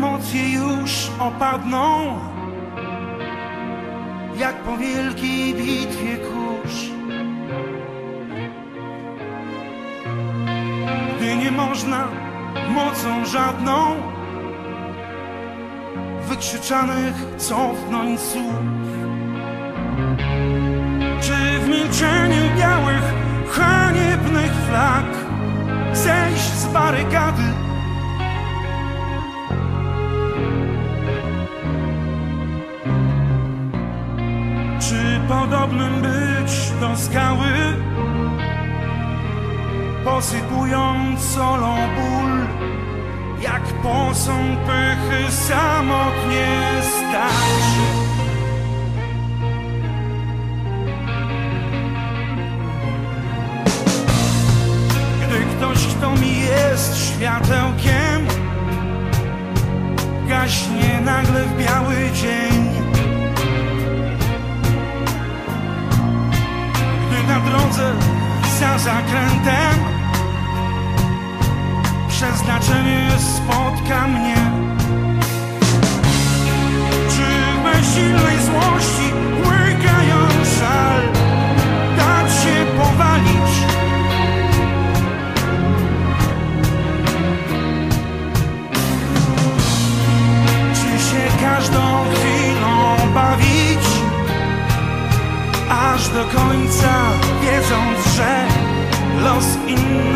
emocje już opadną Jak po wielkiej bitwie kurz. Gdy nie można mocą żadną Wykrzyczanych cofnąć słów. Czy w milczeniu białych, haniebnych flag Zejść z barykady podobnym być do skały, posypując solą ból, jak posąg pychy samotnie stać? Gdy ktoś, kto mi jest światełkiem, gaśnie nagle w biały dzień. Zakrętem przeznaczenie spotka mnie. Czy w bezsilnej złości łykając żal dać się powalić? Czy się każdą chwilą bawić? aż do końca, wiedząc, że lost in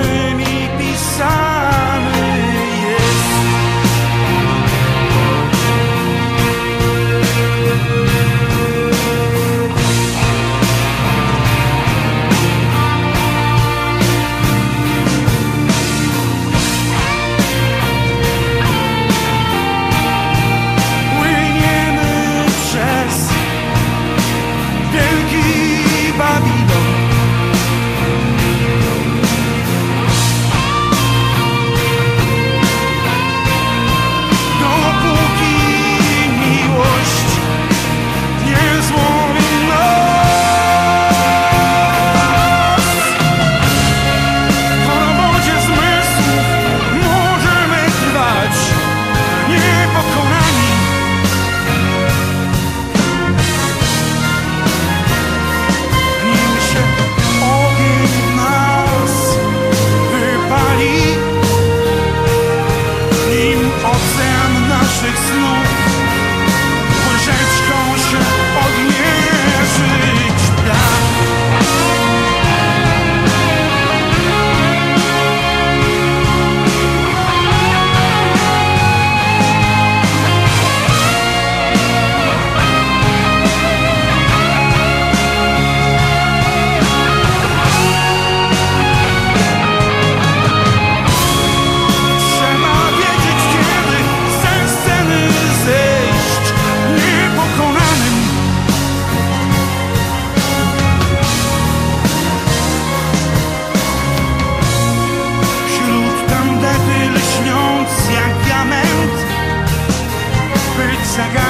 być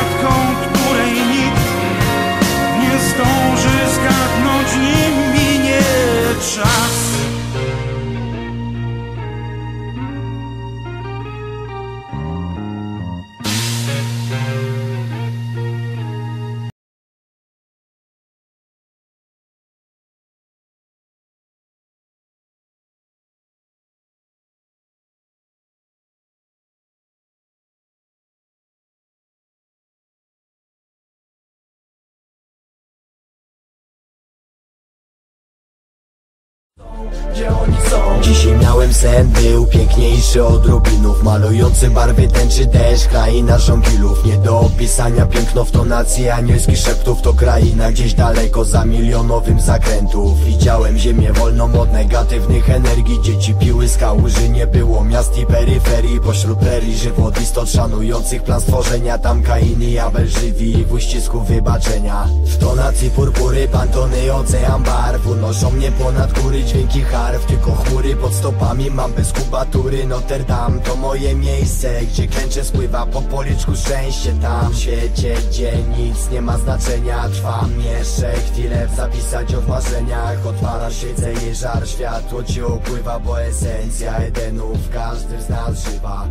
gdzie oni są. Dzisiaj miałem sen, był piękniejszy od rubinów. Malujący barwy tęczy deszcz, kraina żonkilów Nie do opisania piękno w tonacji anielskich szeptów. To kraina gdzieś daleko za milionowym zakrętów. Widziałem ziemię wolną od negatywnych energii. Dzieci piły z kałuży, nie było miast i peryferii. Pośród prerii żywot istot szanujących plan stworzenia. Tam Kain i Abel żywi w uścisku wybaczenia. W tonacji purpury, pantony, ocean barw. Unoszą mnie ponad góry dźwięki harf Tylko chmury pod stopami mam bez kubatury Notre Dame to moje miejsce Gdzie klęcze spływa po policzku szczęście. Tam świecie, gdzie nic nie ma znaczenia Trwam jeszcze chwilę zapisać o marzeniach. Odpalasz świecę i żar światło ci upływa Bo esencja Edenu w każdym z nas żywa.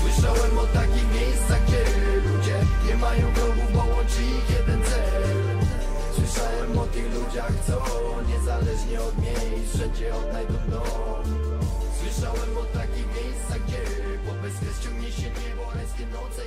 Słyszałem o takich miejscach, gdzie ludzie nie mają wrogów, bo łączy ich jeden cel. Słyszałem o tych ludziach, co niezależnie od odnajdą dom Słyszałem o takich miejscach, gdzie pod bezkreścią niesie niebo, rajskie noce